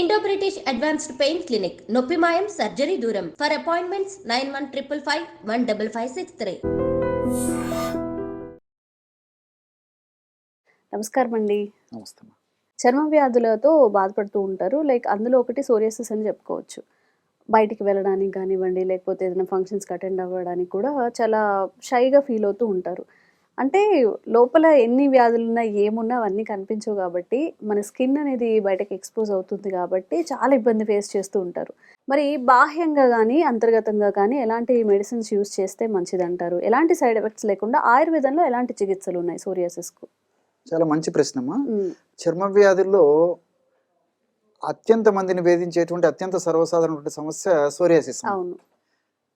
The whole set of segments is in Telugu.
Indo British advanced pain clinic నొప్పి మాయం సర్జరీ దూరం for appointments nine one triple five one double five six three నమస్కారం అండి. నమస్తే. చర్మ వ్యాధులతో బాధపడుతూ ఉంటారు. లైక్ అందులో ఒకటి సోరియాసిస్ అని చెప్పుకోవచ్చు. బయటికి వెళ్ళడానికి కానివ్వండి లేకపోతే ఏదైనా ఫంక్షన్స్కి అటెండ్ అవ్వడానికి కూడా చాలా షైగా ఫీల్ అవుతూ ఉంటారు. అంటే లోపల ఎన్ని వ్యాధులు ఉన్నా ఏమున్నా అవన్నీ కనిపించవు కాబట్టి మన స్కిన్ అనేది బయటకి ఎక్స్పోజ్ అవుతుంది కాబట్టి చాలా ఇబ్బంది ఫేస్ చేస్తూ ఉంటారు. మరి బాహ్యంగా కానీ అంతర్గతంగా కానీ ఎలాంటి మెడిసిన్స్ యూస్ చేస్తే మంచిది అంటారు ఎలాంటి సైడ్ ఎఫెక్ట్స్ లేకుండా ఆయుర్వేదంలో ఎలాంటి చికిత్సలు ఉన్నాయి సోరియాసిస్కు? చాలా మంచి ప్రశ్న అమ్మా చర్మ వ్యాధుల్లో అత్యంత మందిని వేధించేటువంటి అత్యంత సర్వసాధారణటువంటి సమస్య సోరియాసిస్. అవును.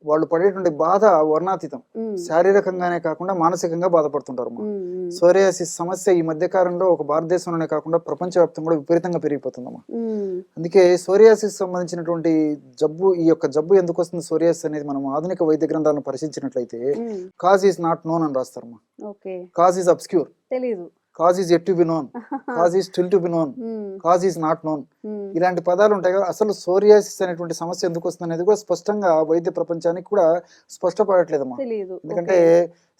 వాళ్ళు పడేటువంటి బాధ వర్ణాతీతం. శారీరకంగానే కాకుండా మానసికంగా బాధపడుతుంటారు సోరియాసిస్ సమస్య ఈ మధ్య కాలంలో ఒక భారతదేశంలోనే కాకుండా ప్రపంచవ్యాప్తంగా కూడా విపరీతంగా పెరిగిపోతుందమ్మా అందుకే సోరియాసిస్ సంబంధించినటువంటి జబ్బు ఈ యొక్క జబ్బు ఎందుకు వస్తుంది సోరియాసిస్ అనేది మనం ఆధునిక వైద్య గ్రంథాలను పరిశీలించినట్లయితే కాజ్ ఈజ్ నాట్ నోన్ అని రాస్తారమ్మా ఓకే. Cause is obscure. తెలీదు. Cause is yet to be known cause is still to be known um, cause is not known. ఉమ్, ఇలాంటి పదాలు ఉంటాయి కదా అసలు సోరియాసిస్ అనేటువంటి సమస్య ఎందుకు వస్తుంది అనేది కూడా స్పష్టంగా వైద్య ప్రపంచానికి కూడా స్పష్టపడట్లేదమ్మా. తెలీదు. ఎందుకంటే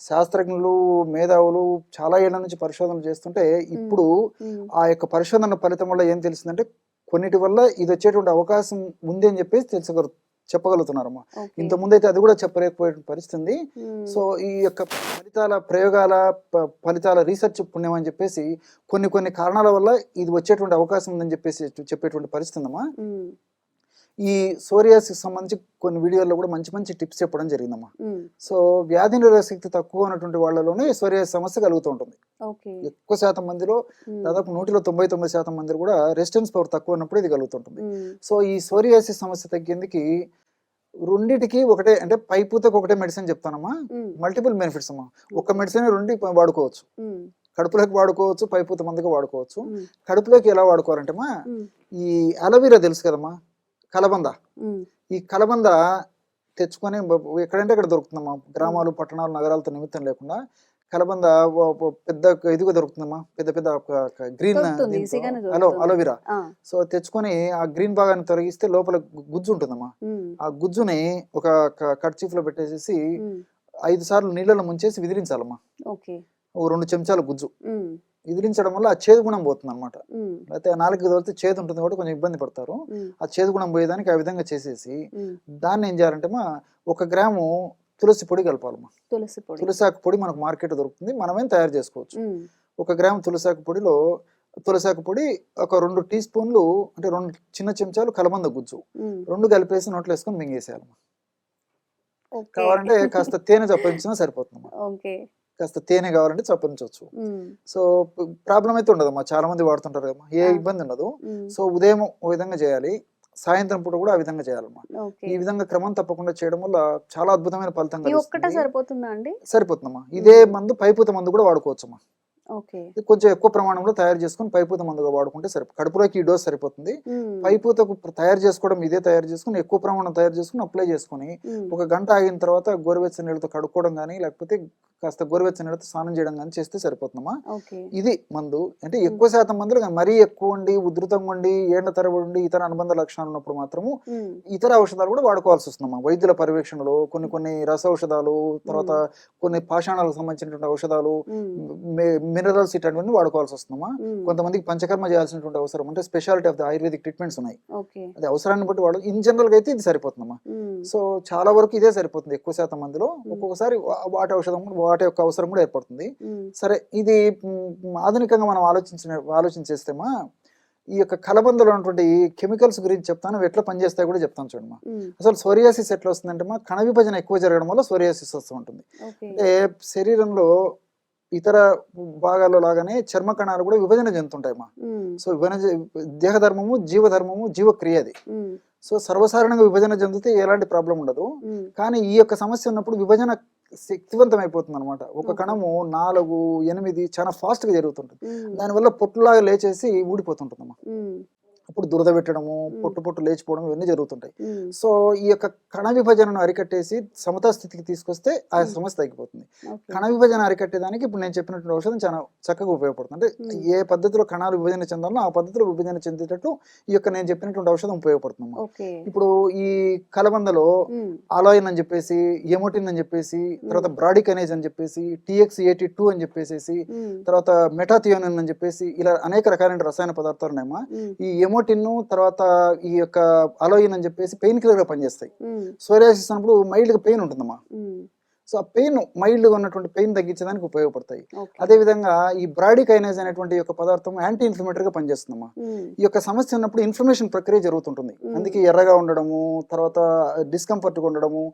శాస్త్రజ్ఞులు మేధావులు చాలా ఏళ్ళ నుంచి పరిశోధనలు చేస్తుంటే ఇప్పుడు ఉమ్, ఆ యొక్క పరిశోధన ఫలితం వల్ల ఏం తెలిసిందంటే కొన్నిటి వల్ల ఇది వచ్చేటువంటి అవకాశం ఉంది అని చెప్పేసి తెలుసగల చెప్పగలుగుతున్నారమ్మా. ఓకే. ఇంత ముందైతే అది కూడా చెప్పలేకపోయే పరిస్థితి. సో ఈ యొక్క ఫలితాల ప్రయోగాల ఫలితాల రీసెర్చ్ పుణ్యం అని చెప్పేసి కొన్ని కొన్ని కారణాల వల్ల ఇది వచ్చేటువంటి అవకాశం ఉందని చెప్పేసి చెప్పేటువంటి పరిస్థితి ఉమ్, ఈ సోరియాసిస్ సంబంధించి కొన్ని వీడియోల్లో కూడా మంచి మంచి టిప్స్ చెప్పడం జరిగిందమ్మా. సో వ్యాధి నిరోధక శక్తి తక్కువ ఉన్నటువంటి వాళ్ళలోనే సోరియాసిస్ సమస్య కలుగుతూ ఉంటుంది. ఎక్కువ శాతం మందిలో దాదాపు నూటిలో తొంభై తొమ్మిది శాతం మంది కూడా రెసిస్టెన్స్ పవర్ తక్కువ ఉన్నప్పుడు ఇది కలుగుతుంటుంది సో ఈ సోరియాసిస్ సమస్య తగ్గేందుకు రెండిటికి ఒకటే అంటే పైపూతకు ఒకటే మెడిసిన్ చెప్తానమ్మా. మల్టిపుల్ బెనిఫిట్స్ అమ్మా. ఒక మెడిసిన్ రెండు వాడుకోవచ్చు. కడుపులోకి వాడుకోవచ్చు పైపూత మందుగా వాడుకోవచ్చు. కడుపులోకి ఎలా వాడుకోవాలంటే ఉమ్, ఈ అలవీరా తెలుసు కదమ్మా కలబంద. ఈ కలబంద తెచ్చుకొని ఎక్కడంటే అక్కడ దొరుకుతుందమ్మా. గ్రామాలు పట్టణాలు నగరాలతో నిమిత్తం లేకుండా కలబంద పెద్ద ఇదిగా దొరుకుతుందమ్మా. పెద్ద పెద్ద గ్రీన్ అలో. అలోవెరా సో తెచ్చుకొని ఆ గ్రీన్ భాగాన్ని తొలగిస్తే లోపల గుజ్జు ఉంటుందమ్మా. ఆ గుజ్జుని ఒక కర్చీఫ్లో పెట్టేసేసి ఐదు సార్లు నీళ్ళలో ముంచేసి విదిలించాలమ్మా. ఓకే. ఓ రెండు చెంచాల గుజ్జు. ఉమ్, విదిలించడం వల్ల ఆ చేదు గుణం పోతుంది అనమాట అయితే నాలుగు తోలితే చేదు ఉంటుంది కాబట్టి కొంచెం ఇబ్బంది పడతారు. ఆ చేదు గుణం పోయేదానికి ఆ విధంగా చేసేసి దాన్ని ఏం చేయాలంటే మా ఒక గ్రాము తులసి పొడి కలపాలమ్మా తులసి పొడి. తులసాకు పొడి మనకు మార్కెట్ దొరుకుతుంది. మనమేం తయారు చేసుకోవచ్చు? ఒక గ్రాము తులసాకు పొడిలో తులసాకు పొడి ఒక రెండు టీ స్పూన్లు అంటే రెండు చిన్న చెంచాలు కలబంద గుజ్జు. రెండు కలిపేసి నోట్లో వేసుకొని మింగేసేయాలమ్మా కావాలంటే కాస్త తేనె చప్పరించినా సరిపోతుందమ్మా ఓకే. కాస్త తేనె కావాలంటే చప్పరించవచ్చు ఉమ్, సో ప్రాబ్లం అయితే ఉండదమ్మా చాలా మంది వాడుతుంటారు కదమ్మా ఏ. ఇబ్బంది ఉండదు. సో ఉదయం ఓ విధంగా చేయాలి. సాయంత్రం పూట కూడా ఆ విధంగా చేయాలమ్మా ఓకే. ఈ విధంగా క్రమం తప్పకుండా చేయడం వల్ల చాలా అద్భుతమైన ఫలితం సరిపోతుందా అండి? సరిపోతుందమ్మా. ఇదే మందు పైపూత మందు కూడా వాడుకోవచ్చమ్మా. కొంచెం ఎక్కువ ప్రమాణంలో తయారు చేసుకొని పైపూత మందుగా వాడుకుంటే సరిపో కడుపులోకి ఈ డోస్ సరిపోతుంది. పైపూతకు తయారు చేసుకోవడం ఇదే తయారు చేసుకుని ఎక్కువ ప్రమాణం తయారు చేసుకుని అప్లై చేసుకుని ఒక గంట ఆగిన తర్వాత గోరువెచ్చని నీళ్ళతో కడుక్కోవడం కానీ లేకపోతే కాస్త గోరువెచ్చని నీళ్ళతో స్నానం చేయడం కానీ చేస్తే సరిపోతుందమ్మా. ఇది మందు. అంటే ఎక్కువ శాతం మందులు మరీ ఎక్కువ ఉండి ఉధృతంగా ఉండి ఏళ్ళ తరబడి ఉండి ఇతర అనుబంధ లక్షణాలు ఉన్నప్పుడు మాత్రము ఇతర ఔషధాలు కూడా వాడుకోవాల్సి వస్తుందమ్మా. వైద్యుల పర్యవేక్షణలో కొన్ని కొన్ని రస ఔషధాలు తర్వాత కొన్ని పాషాణాలకు సంబంధించినటువంటి ఔషధాలు మినరల్స్ ఇటువంటివన్నీ వాడుకోవాల్సి వస్తుందమ్మా ఉమ్, కొంతమందికి పంచకర్మ చేయాల్సినటువంటి అవసరం అంటే speciality of the ayurvedic treatments ఉన్నాయి. అది అవసరాన్ని బట్టి వాడు ఇన్ జనరల్గా అయితే ఇది సరిపోతుందమ్మా. సో చాలా వరకు ఇదే సరిపోతుంది ఎక్కువ శాతం మందిలో. ఒక్కొక్కసారి వాటి ఔషధం వాటి యొక్క అవసరం కూడా ఏర్పడుతుంది. సరే ఇది ఆధునికంగా మనం ఆలోచించిన ఆలోచించేస్తేమా ఈ యొక్క కలబందలో ఉన్నటువంటి కెమికల్స్ గురించి చెప్తాను అవి ఎట్లా పనిచేస్తాయి కూడా చెప్తాను చూడమ్మా. అసలు సోరియాసిస్ ఎట్లా వస్తుందంటే మా కణ విభజన ఎక్కువ జరగడం వల్ల సోరియాసిస్ వస్తూ ఉంటుంది. అంటే శరీరంలో ఇతర భాగాల్లో లాగానే చర్మ కణాలు కూడా విభజన చెందుతుంటాయి మా సో విభజన దేహధర్మము జీవధర్మము జీవక్రియ అది సో సర్వసాధారణంగా విభజన చెందితే ఎలాంటి ప్రాబ్లం ఉండదు. కానీ ఈ యొక్క సమస్య ఉన్నప్పుడు విభజన శక్తివంతం అయిపోతుంది అనమాట ఒక. కణము నాలుగు ఎనిమిది చాలా fast గా జరుగుతుంటుంది దానివల్ల పొట్టులాగా లేచేసి ఊడిపోతుంటుందమ్మా. ఉమ్, అప్పుడు దురద పెట్టడము. పొట్టు పొట్టు లేచిపోవడం ఇవన్నీ జరుగుతుంటాయి. సో ఈ యొక్క కణ విభజనను అరికట్టేసి సమతా స్థితికి తీసుకొస్తే ఆ. సమస్య తగ్గిపోతుంది. కణ విభజన అరికట్టేదానికి ఇప్పుడు నేను చెప్పినటువంటి ఔషధం చాలా చక్కగా ఉపయోగపడుతుంది. అంటే. ఏ పద్ధతిలో కణాలు విభజన చెందాలో ఆ పద్ధతిలో విభజన చెందేటట్టు ఈ యొక్క నేను చెప్పినటువంటి ఔషధం ఉపయోగపడుతుంది ఇప్పుడు ఈ కలబందలో ఉమ్, అలాయిన్ అని చెప్పేసి ఎమోటిన్ అని చెప్పేసి తర్వాత బ్రాడికనేజ్ అని చెప్పేసి టిఎక్స్ ఎయిటీ టూ అని చెప్పేసి తర్వాత మెటాథియోనిన్ అని చెప్పేసి ఇలా అనేక రకాలైన రసాయన పదార్థాలు ఉన్నాయమ్మా ఈ ఎమోటిన్ తర్వాత ఈ యొక్క అలోయిన్ అని చెప్పేసి పెయిన్ కిల్లర్గా పనిచేస్తాయి సోరియాసిస్ అన్నప్పుడు మైల్డ్గా పెయిన్ ఉంటుందమ్మా. సో ఆ పెయిన్ మైల్డ్గా ఉన్నటువంటి పెయిన్ తగ్గించడానికి ఉపయోగపడతాయి. ఓకే. అదే విధంగా ఈ బ్రాడికైనేజ్ అనేటువంటి యొక్క పదార్థం యాంటీ ఇన్ఫ్లమేటరీ గా పనిచేస్తుందమ్మా ఈ యొక్క సమస్య ఉన్నప్పుడు ఇన్ఫ్లమేషన్ ప్రక్రియ జరుగుతుంటుంది. అందుకే ఎర్రగా ఉండడము తర్వాత డిస్కంఫర్ట్గా ఉండడము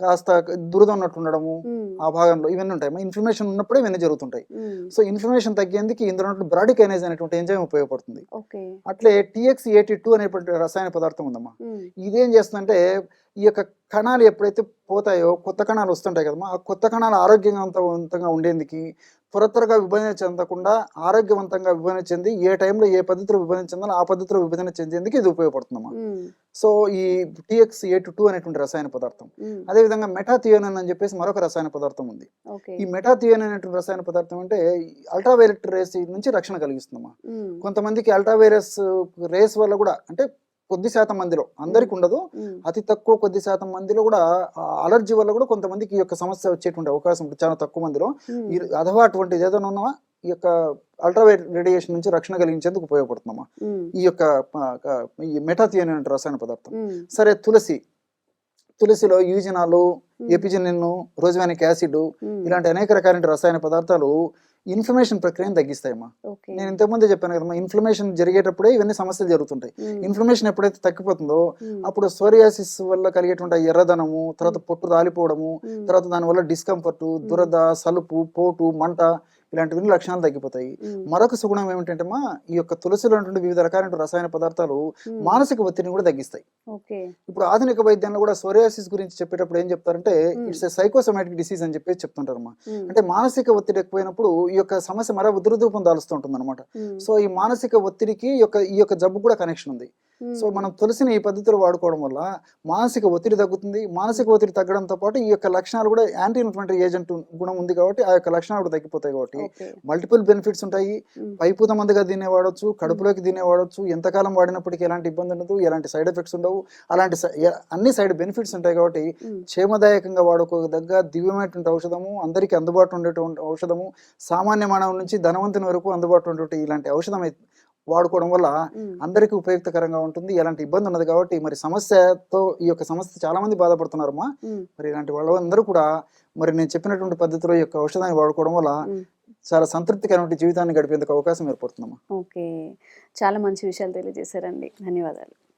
కాస్త దురద ఉన్నట్టు ఉండడము ఉమ్, ఆ భాగంలో ఇవన్నీ ఉంటాయి. ఇన్ఫ్లమేషన్ ఉన్నప్పుడే ఇవన్నీ జరుగుతుంటాయి. సో ఇన్ఫ్లమేషన్ తగ్గేందుకు ఇందులో ఉన్నటువంటి బ్రాడికైనేజ్ అనేటువంటి ఎంజైమ్ ఉపయోగపడుతుంది. అట్లే టిఎక్స్ ఎయిటీ టూ అనేటువంటి రసాయన పదార్థం ఉందమ్మా. ఉమ్, ఇదేం చేస్తుందంటే ఈ యొక్క కణాలు ఎప్పుడైతే పోతాయో కొత్త కణాలు వస్తుంటాయి కదమ్మా ఆ కొత్త కణాలు ఆరోగ్యవంతవంతంగా ఉండేందుకు త్వర త్వరగా విభజన చెందకుండా ఆరోగ్యవంతంగా విభజన చెంది ఏ టైంలో ఏ పద్ధతిలో విభజన చెందాలో ఆ పద్ధతిలో విభజన చెందేందుకు ఇది ఉపయోగపడుతుందమ్మా. సో ఈ టిఎక్స్ ఎయిట్ టూ అనేటువంటి రసాయన పదార్థం. అదేవిధంగా మెటాథియోనిన్ అని చెప్పేసి మరొక రసాయన పదార్థం ఉంది. ఈ మెటాథియోనిన్ అనేటువంటి రసాయన పదార్థం అంటే అల్ట్రావైలెట్ రేస్ నుంచి రక్షణ కలిగిస్తుందమ్మా. కొంతమందికి అల్ట్రావైరస్ రేస్ వల్ల కూడా అంటే కొద్ది శాతం మందిలో అందరికి ఉండదు. అతి తక్కువ కొద్ది శాతం మందిలో కూడా అలర్జీ వల్ల కూడా కొంతమందికి ఈ యొక్క సమస్య వచ్చేటువంటి అవకాశం ఉంటుంది చాలా తక్కువ మందిలో. అథవా అటువంటిది ఏదైనా ఉన్నా ఈ యొక్క అల్ట్రావైట్ రేడియేషన్ నుంచి రక్షణ కలిగించేందుకు ఉపయోగపడుతుందమ్మా. ఉమ్, ఈ యొక్క ఈ మెటాథియోనిన్ అనే రసాయన పదార్థం. సరే తులసి. తులసిలో యూజినాలు ఎపిజినిన్ రోజవానిక్ యాసిడ్ ఇలాంటి అనేక రకాలైన రసాయన పదార్థాలు ఇన్ఫ్లమేషన్ ప్రక్రియను తగ్గిస్తాయమ్మా. నేను ఇంతకుముందే చెప్పాను కదమ్మా ఇన్ఫ్లమేషన్ జరిగేటప్పుడే ఇవన్నీ సమస్యలు జరుగుతుంటాయి. ఇన్ఫ్లమేషన్ ఎప్పుడైతే తగ్గిపోతుందో అప్పుడు సోరియాసిస్ వల్ల కలిగేటువంటి ఎర్రదనము తర్వాత పొట్టు రాలిపోవడము తర్వాత దానివల్ల డిస్కంఫర్ట్ దురద సలుపు పోటు మంట ఇలాంటివన్నీ లక్షణాలు తగ్గిపోతాయి. మరొక సుగుణం ఏమిటంటే మా ఈ యొక్క తులసిలో ఉన్నటువంటి వివిధ రకాలైన రసాయన పదార్థాలు మానసిక ఒత్తిడిని కూడా తగ్గిస్తాయి. ఇప్పుడు ఆధునిక వైద్యంలో కూడా సోరియాసిస్ గురించి చెప్పేటప్పుడు ఏం చెప్తారంటే. ఇట్స్ ఏ సైకోసోమాటిక్ డిసీజ్ అని చెప్పేసి చెప్తుంటారమ్మా ఉమ్, అంటే మానసిక ఒత్తిడి ఎక్కువైనప్పుడు ఈ యొక్క సమస్య మరో ఉధృతూపం దాలుస్తూ ఉంటుంది అనమాట సో ఈ మానసిక ఒత్తిడికి ఈ యొక్క ఈ యొక్క జబ్బు కూడా కనెక్షన్ ఉంది. సో మనం తులసిని ఈ పద్ధతిలో వాడుకోవడం వల్ల మానసిక ఒత్తిడి తగ్గుతుంది. మానసిక ఒత్తిడి తగ్గడంతో పాటు ఈ యొక్క లక్షణాలు కూడా యాంటీ ఇన్ఫ్లమేటరీ ఏజెంట్ గుణం ఉంది కాబట్టి ఆ యొక్క లక్షణాలు కూడా తగ్గిపోతాయి కాబట్టి మల్టిపుల్ బెనిఫిట్స్ ఉంటాయి. పైపూత మందుగా దీన్నే వాడొచ్చు కడుపులోకి దీన్నే వాడొచ్చు ఎంతకాలం వాడినప్పటికీ ఎలాంటి ఇబ్బంది ఉండదు ఎలాంటి సైడ్ ఎఫెక్ట్స్ ఉండవు. అలాంటి అన్ని సైడ్ బెనిఫిట్స్ ఉంటాయి కాబట్టి క్షేమదాయకంగా వాడుకోదగ్గ దివ్యమైనటువంటి ఔషధము అందరికీ అందుబాటులో ఉండేటువంటి ఔషధము సామాన్య మానవుల నుంచి ధనవంతుని వరకు అందుబాటులో ఉండేటువంటి ఇలాంటి ఔషధం వాడుకోవడం వల్ల అందరికీ ఉపయుక్తకరంగా ఉంటుంది. ఎలాంటి ఇబ్బంది ఉన్నది కాబట్టి మరి సమస్యతో ఈ యొక్క సమస్య చాలా మంది బాధపడుతున్నారమ్మా మరి ఇలాంటి వాళ్ళందరూ కూడా మరి నేను చెప్పినటువంటి పద్ధతిలో ఈ యొక్క ఔషధాన్ని వాడుకోవడం వల్ల. చాలా సంతృప్తికరమైన జీవితాన్ని గడిపేందుకు అవకాశం ఏర్పడుతుందమ్మా. ఓకే. చాలా మంచి విషయాలు తెలియజేశారండి. ధన్యవాదాలు.